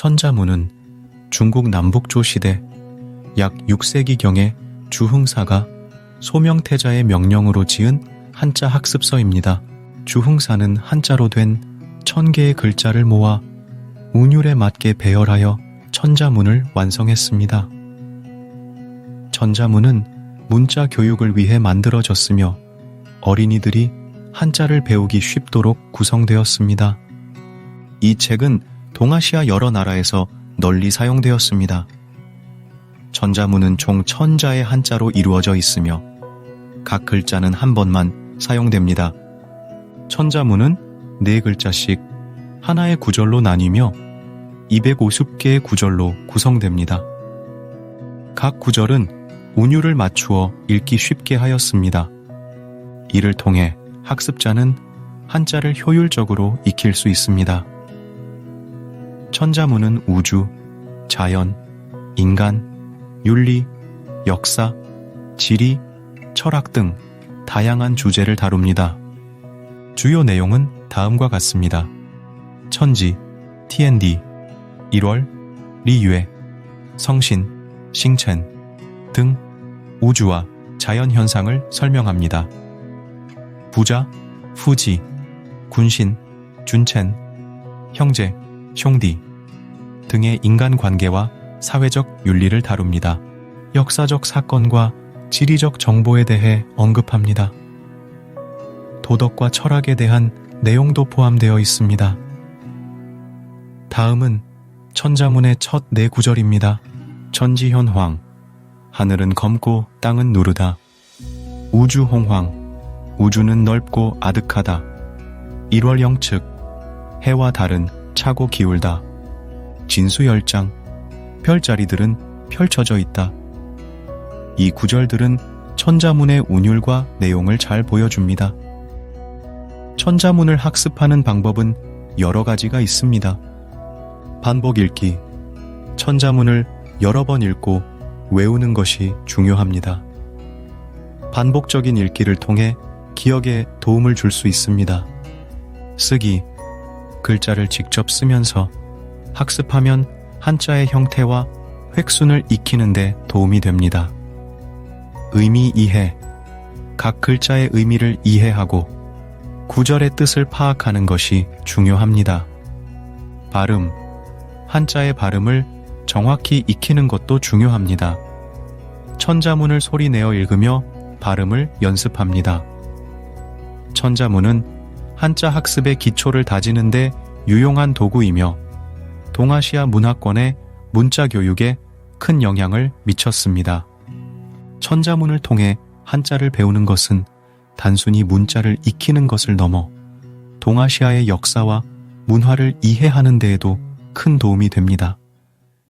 천자문은 중국 남북조 시대 약 6세기경에 주흥사가 소명태자의 명령으로 지은 한자 학습서입니다. 주흥사는 한자로 된 천 개의 글자를 모아 운율에 맞게 배열하여 천자문을 완성했습니다. 천자문은 문자 교육을 위해 만들어졌으며 어린이들이 한자를 배우기 쉽도록 구성되었습니다. 이 책은 동아시아 여러 나라에서 널리 사용되었습니다. 천자문은 총 천자의 한자로 이루어져 있으며 각 글자는 한 번만 사용됩니다. 천자문은 네 글자씩 하나의 구절로 나뉘며 250개의 구절로 구성됩니다. 각 구절은 운율을 맞추어 읽기 쉽게 하였습니다. 이를 통해 학습자는 한자를 효율적으로 익힐 수 있습니다. 천자문은 우주, 자연, 인간, 윤리, 역사, 지리, 철학 등 다양한 주제를 다룹니다. 주요 내용은 다음과 같습니다. 천지, TND, 1월, 리유에, 성신, 싱첸 등 우주와 자연 현상을 설명합니다. 부자, 후지, 군신, 준첸, 형제, 숑디 등의 인간 관계와 사회적 윤리를 다룹니다. 역사적 사건과 지리적 정보에 대해 언급합니다. 도덕과 철학에 대한 내용도 포함되어 있습니다. 다음은 천자문의 첫 네 구절입니다. 천지현황 하늘은 검고 땅은 누르다. 우주홍황 우주는 넓고 아득하다. 일월영측 해와 달은 차고 기울다. 진수열장 별자리들은 펼쳐져 있다. 이 구절들은 천자문의 운율과 내용을 잘 보여줍니다. 천자문을 학습하는 방법은 여러 가지가 있습니다. 반복 읽기. 천자문을 여러 번 읽고 외우는 것이 중요합니다. 반복적인 읽기를 통해 기억에 도움을 줄 수 있습니다. 쓰기. 글자를 직접 쓰면서 학습하면 한자의 형태와 획순을 익히는데 도움이 됩니다. 의미 이해. 각 글자의 의미를 이해하고 구절의 뜻을 파악하는 것이 중요합니다. 발음. 한자의 발음을 정확히 익히는 것도 중요합니다. 천자문을 소리내어 읽으며 발음을 연습합니다. 천자문은 한자 학습의 기초를 다지는데 유용한 도구이며 동아시아 문화권의 문자 교육에 큰 영향을 미쳤습니다. 천자문을 통해 한자를 배우는 것은 단순히 문자를 익히는 것을 넘어 동아시아의 역사와 문화를 이해하는 데에도 큰 도움이 됩니다.